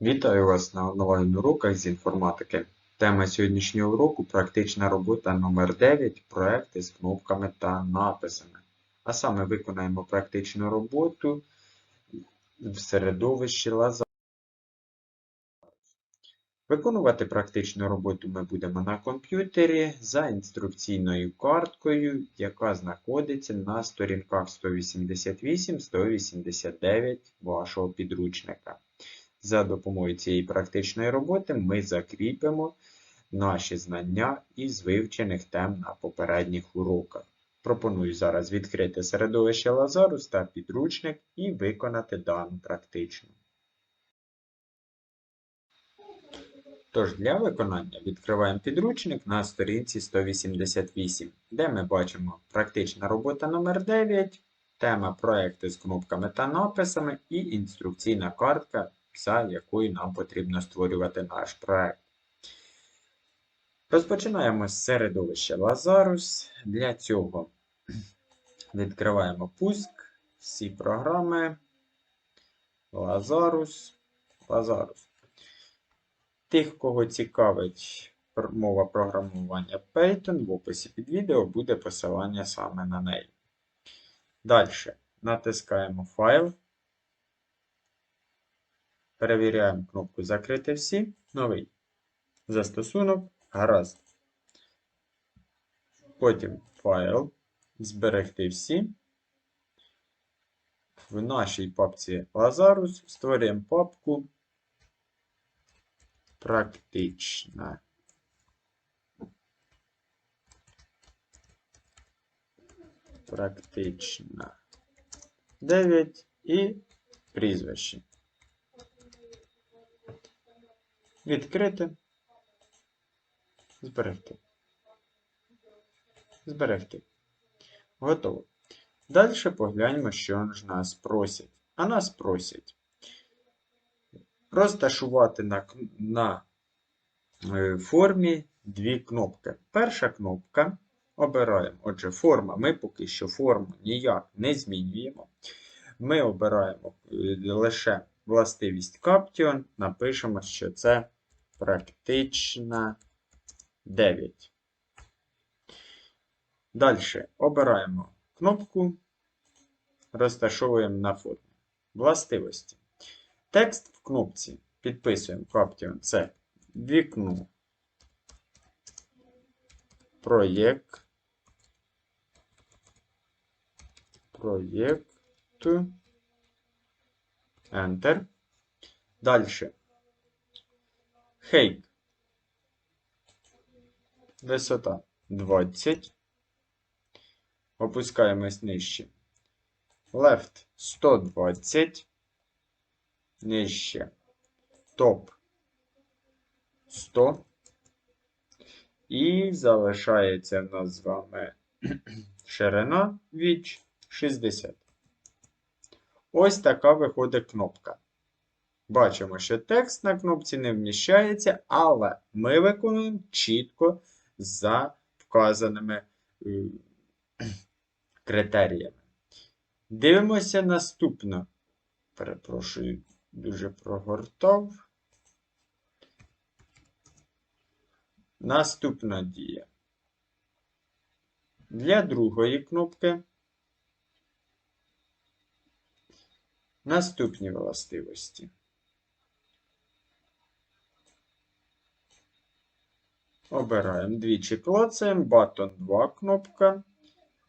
Вітаю вас на онлайн-уроках з інформатики. Тема сьогоднішнього уроку практична робота номер 9 проекти з кнопками та написами. А саме виконаємо практичну роботу в середовищі Лазар. Виконувати практичну роботу ми будемо на комп'ютері за інструкційною карткою, яка знаходиться на сторінках 188-189 вашого підручника. За допомогою цієї практичної роботи ми закріпимо наші знання із вивчених тем на попередніх уроках. Пропоную зараз відкрити середовище Лазарус та підручник і виконати дану практичну. Тож для виконання відкриваємо підручник на сторінці 188, де ми бачимо практична робота номер 9, тема проекти з кнопками та написами і інструкційна картка, за якою нам потрібно створювати наш проект. Розпочинаємо з середовища Lazarus. Для цього відкриваємо пуск, всі програми. Lazarus. Lazarus. Тих, кого цікавить мова програмування Python, в описі під відео буде посилання саме на неї. Далі натискаємо файл. Перевіряємо кнопку Закрити всі. Новий застосунок. Гаразд. Потім файл. Зберегти всі. В нашій папці Lazarus створюємо папку Практична. Практична. 9 і прізвище. Відкрити. Зберегти. Зберегти. Готово. Далі погляньмо, що ж нас просять. А нас просять розташувати на, на е, формі дві кнопки. Перша кнопка обираємо. Отже, форма. Ми поки що форму ніяк не змінюємо. Ми обираємо е, лише властивість Caption. Напишемо, що це практична 9. Далі обираємо кнопку, розташовуємо на формі. Властивості. Текст в кнопці підписуємо Caption. Це вікно. Проєкт. Проєкт. Enter. Далі. Height. Висота 20. Опускаємось нижче. Left 120. Нижче. Топ 100. І залишається в нас з вами ширина віч 60. Ось така виходить кнопка. Бачимо, що текст на кнопці не вміщається, але ми виконуємо чітко за вказаними е, критеріями. Дивимося наступно. Перепрошую, дуже прогортав. Наступна дія. Для другої кнопки наступні властивості. Обираємо двічі клацаємо, батон 2 кнопка.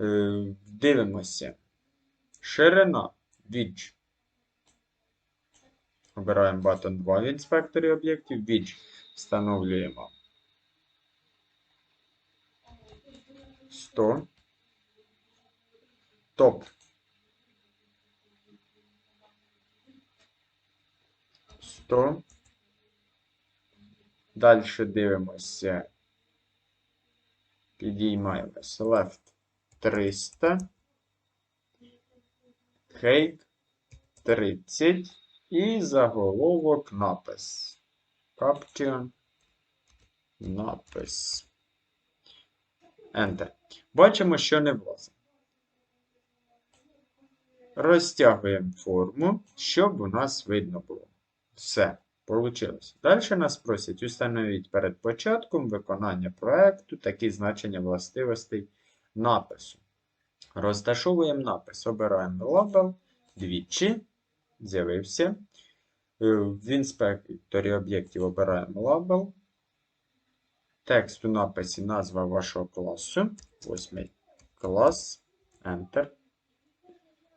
Е, Дивимося. Ширина відж. Обираємо батон 2 в інспекторі об'єктів. Відж встановлюємо 100. Топ 100. Далі дивимося. Підіймаємося. Left 300. Height 30. І заголовок напис. Caption. Напис. Enter. Бачимо, що не влазить. Розтягуємо форму, щоб у нас видно було. Все. Получилось. Далі нас просять установіть перед початком виконання проекту такі значення властивостей напису. Розташовуємо напис, обираємо лабел, двічі, з'явився. Е, В інспекторі об'єктів обираємо лабел. Текст у написі назва вашого класу. Восьмий клас. Enter.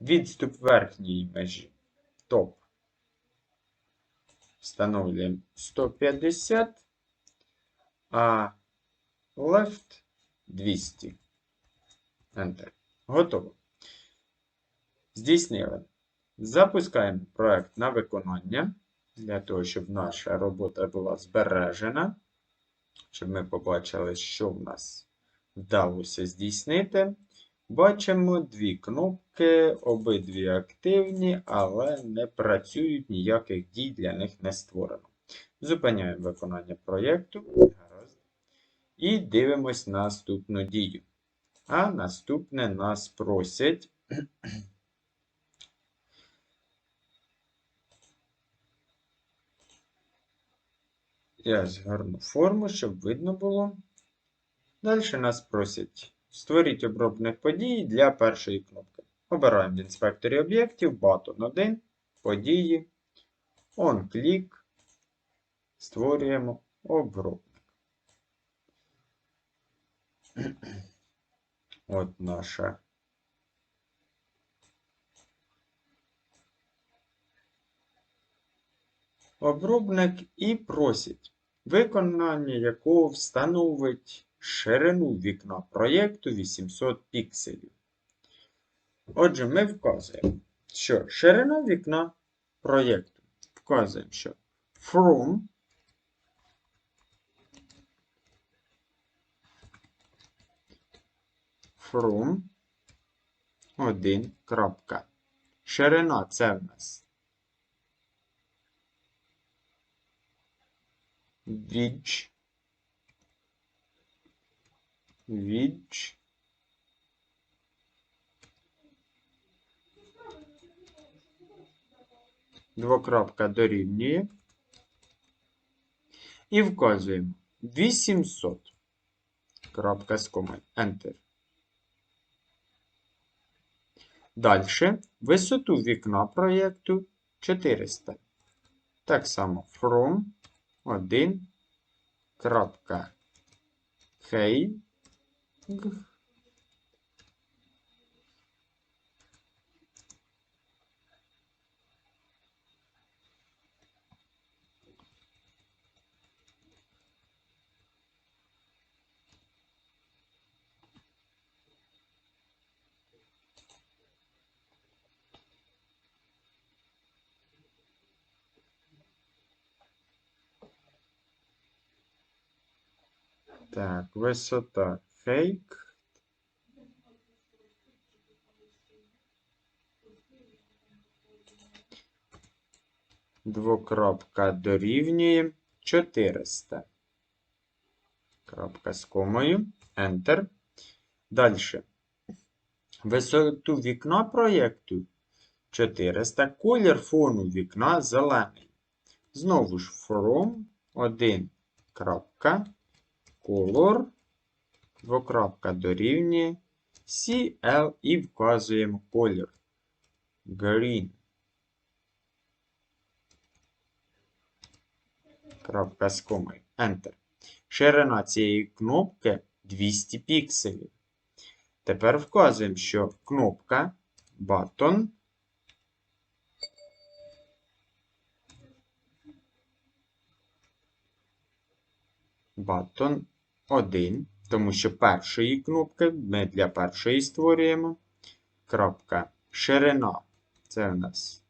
Відступ верхньої межі. Топ. Встановлюємо 150, а left 200. Enter. Готово. Здійснили. Запускаємо проект на виконання для того, щоб наша робота була збережена, щоб ми побачили, що в нас вдалося здійснити. Бачимо дві кнопки, обидві активні, але не працюють, ніяких дій для них не створено. Зупиняємо виконання проєкту. І дивимось наступну дію. А наступне нас просять. Я згорну форму, щоб видно було. Далі нас просять створіть обробник подій для першої кнопки. Обираємо в інспекторі об'єктів, Button 1, події, OnClick, створюємо обробник. От наша обробник і просить, виконання якого встановить ширину вікна проєкту 800 пікселів. Отже, ми вказуємо, що ширина вікна проєкту вказуємо, що from from 1. крапка. Ширина це в нас відж відж двокрапка дорівнює. І вказуємо. 800 крапка з комою. Enter. Далі висоту вікна проєкту 400. Так само from 1 крапка. Height Так, висота фейк. Двокрапка дорівнює 400. Крапка з комою. Enter. Далі. Висоту вікна проєкту 400. Колір фону вікна зелений. Знову ж from 1. Крапка color, двокрапка дорівнює CL і вказуємо колір. Green. Крапка з комою. Enter. Ширина цієї кнопки 200 пікселів. Тепер вказуємо, що кнопка button button 1, тому що першої кнопки ми для першої створюємо. Крапка ширина. Це у нас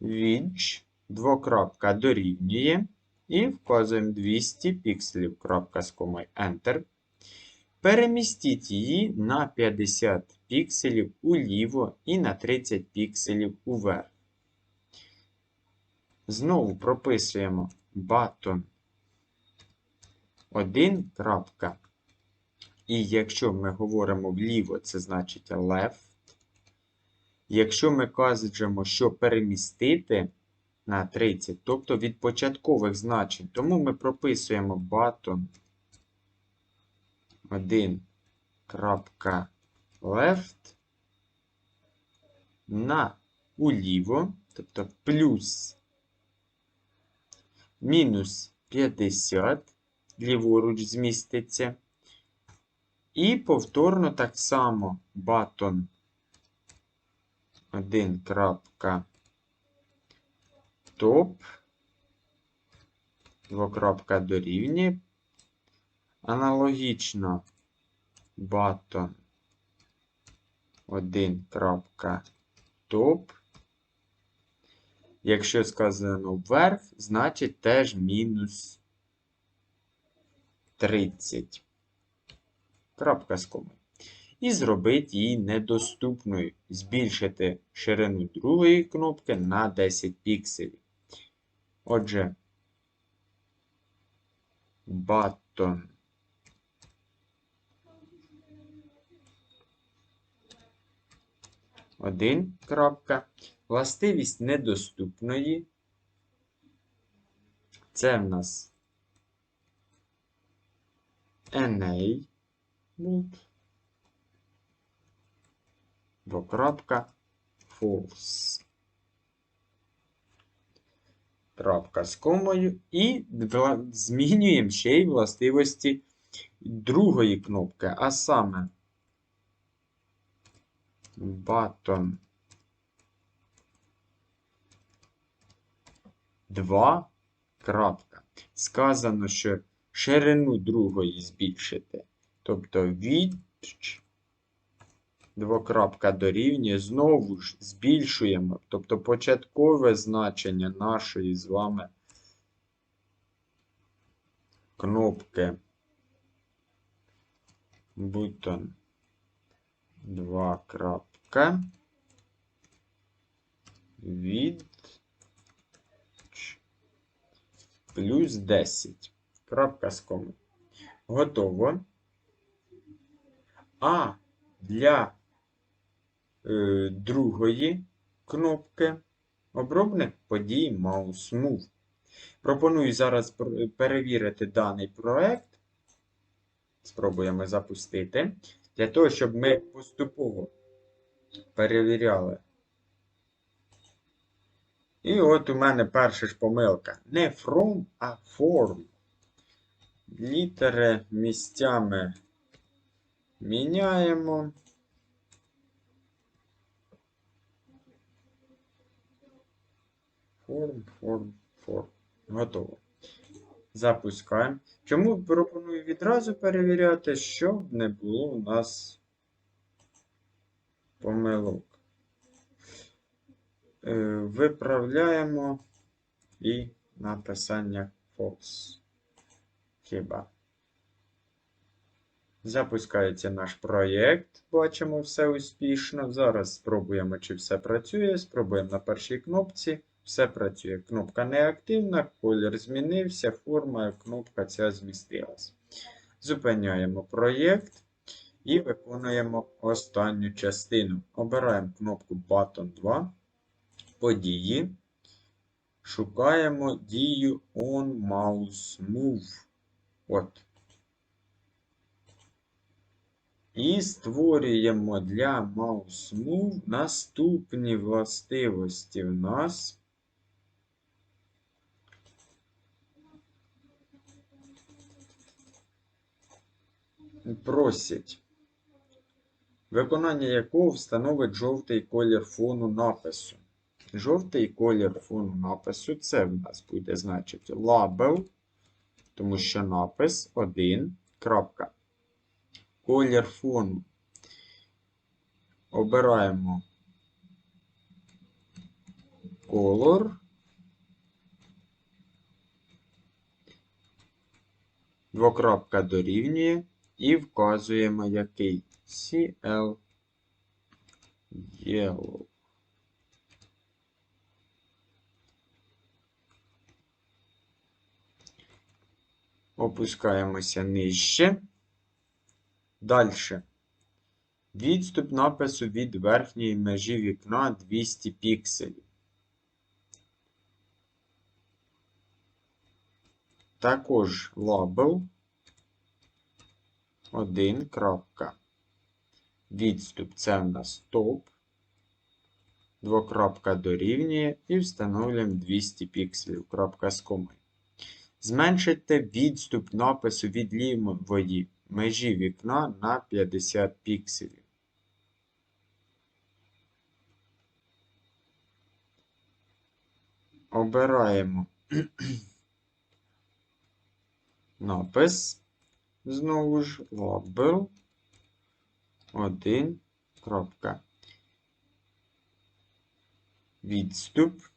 відж, двокрапка дорівнює. І вказуємо 200 пікселів. Крапка з комою Enter. Перемістіть її на 50 пікселів уліво і на 30 пікселів уверх. Знову прописуємо button 1. крапка. І якщо ми говоримо вліво, це значить left. Якщо ми кажемо, що перемістити на 30, тобто від початкових значень. Тому ми прописуємо button 1 left на уліво, тобто плюс мінус 50, ліворуч зміститься. І повторно так само button 1 крапка топ, двокрапка дорівнює. Аналогічно button 1 топ. Якщо сказано вверх, значить теж мінус 30. Крапка з комою. І зробити її недоступною. Збільшити ширину другої кнопки на 10 пікселів. Отже, button Один крапка. Властивість недоступної. Це в нас NA. Двокрапка false. Крапка з комою. І змінюємо ще й властивості другої кнопки, а саме button 2. крапка. Сказано, що ширину другої збільшити. Тобто від двокрапка дорівнює, знову ж збільшуємо. Тобто початкове значення нашої з вами кнопки button 2 крапка від плюс 10. Крапка з коми. Готово. А для е, другої кнопки обробник подій Mouse Move. Пропоную зараз перевірити даний проект. Спробуємо запустити. Для того, щоб ми поступово перевіряли. І от у мене перша ж помилка. Не from, а form. Літери місцями міняємо. Форм, форм, форм. Готово. Запускаємо. Чому пропоную відразу перевіряти, щоб не було у нас помилок. Е, виправляємо і написання false. Хіба. Запускається наш проєкт. Бачимо все успішно. Зараз спробуємо, чи все працює. Спробуємо на першій кнопці. Все працює. Кнопка неактивна, колір змінився, форма кнопка ця змістилась. Зупиняємо проєкт і виконуємо останню частину. Обираємо кнопку Button 2, події. Шукаємо дію On Mouse Move. От. І створюємо для Mouse Move наступні властивості в нас. просять, виконання якого встановить жовтий колір фону напису. Жовтий колір фону напису це в нас буде значить лабел, тому що напис 1. крапка. Колір фону. Обираємо колор. Двокрапка дорівнює і вказуємо який CL Yellow. Опускаємося нижче. Далі. Відступ напису від верхньої межі вікна 200 пікселів. Також лабел 1. крапка. Відступ це в нас топ. Двокрапка дорівнює і встановлюємо 200 пікселів. Крапка з комою. Зменшити відступ напису від лівої межі вікна на 50 пікселів. Обираємо напис. Знову ж label 1. крапка. Відступ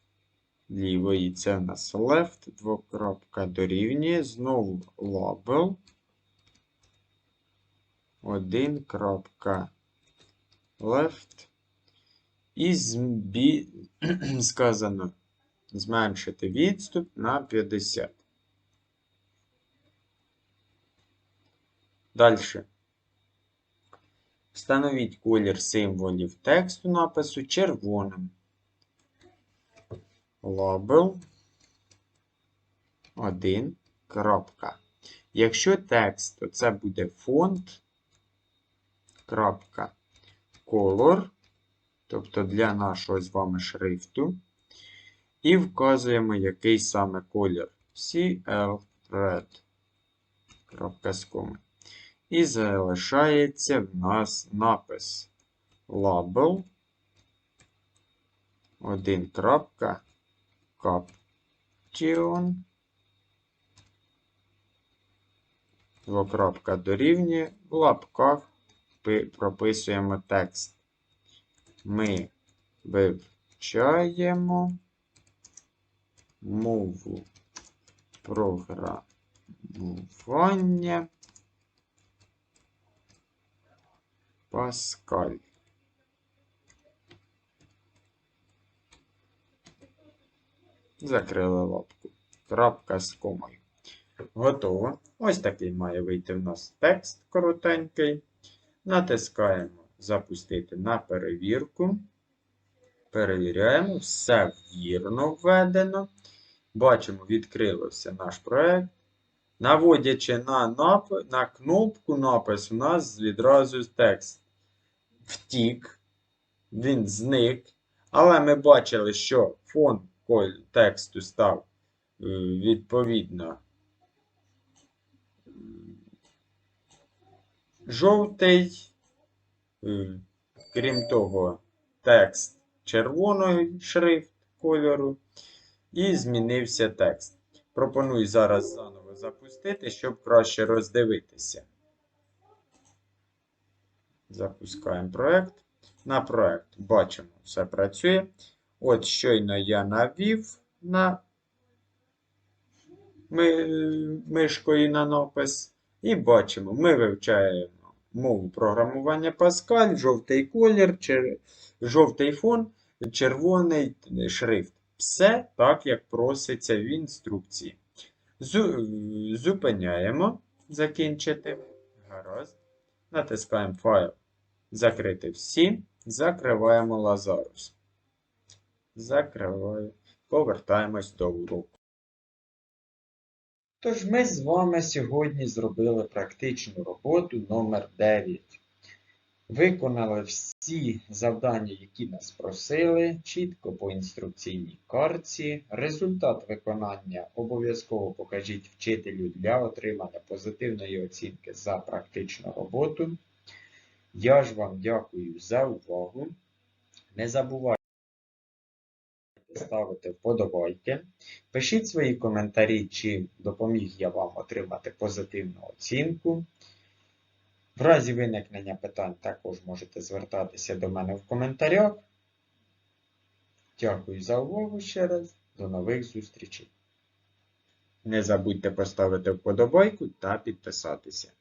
лівої це в нас left, двокрапка дорівнює, знову label 1. left. І збі... сказано зменшити відступ на 50. Далі. Встановіть колір символів тексту напису червоним. Label 1. крапка. Якщо текст, то це буде фонд. крапка, Color, тобто для нашого з вами шрифту. І вказуємо, який саме колір. CL Red. Крапка з коми. І залишається в нас напис Label 1. крапка, Caption. Двокрапка дорівнює. В лапках прописуємо текст. Ми вивчаємо мову програмування Паскаль. Закрили лапку. Крапка з комою. Готово. Ось такий має вийти в нас текст коротенький. Натискаємо Запустити на перевірку. Перевіряємо, все вірно введено. Бачимо, відкрився наш проєкт. Наводячи на нап... на кнопку напис, у нас відразу текст втік, він зник. Але ми бачили, що фон тексту став е, відповідно жовтий. Е, Крім того, текст червоний шрифт кольору. І змінився текст. Пропоную зараз заново запустити, щоб краще роздивитися. Запускаємо проект. На проект бачимо, все працює. От щойно я навів на мишкою на напис. І бачимо, ми вивчаємо мову програмування Pascal, жовтий колір, чер... жовтий фон, червоний шрифт. Все так, як проситься в інструкції. Зупиняємо. Закінчити. Гаразд. Натискаємо файл. Закрити всі. Закриваємо Lazarus. Закриваю. Повертаємось до уроку. Тож ми з вами сьогодні зробили практичну роботу номер 9 Виконали всі завдання, які нас просили, чітко по інструкційній картці. Результат виконання обов'язково покажіть вчителю для отримання позитивної оцінки за практичну роботу. Я ж вам дякую за увагу. Не забувайте ставити вподобайки. Пишіть свої коментарі, чи допоміг я вам отримати позитивну оцінку. В разі виникнення питань також можете звертатися до мене в коментарях. Дякую за увагу ще раз. До нових зустрічей. Не забудьте поставити вподобайку та підписатися.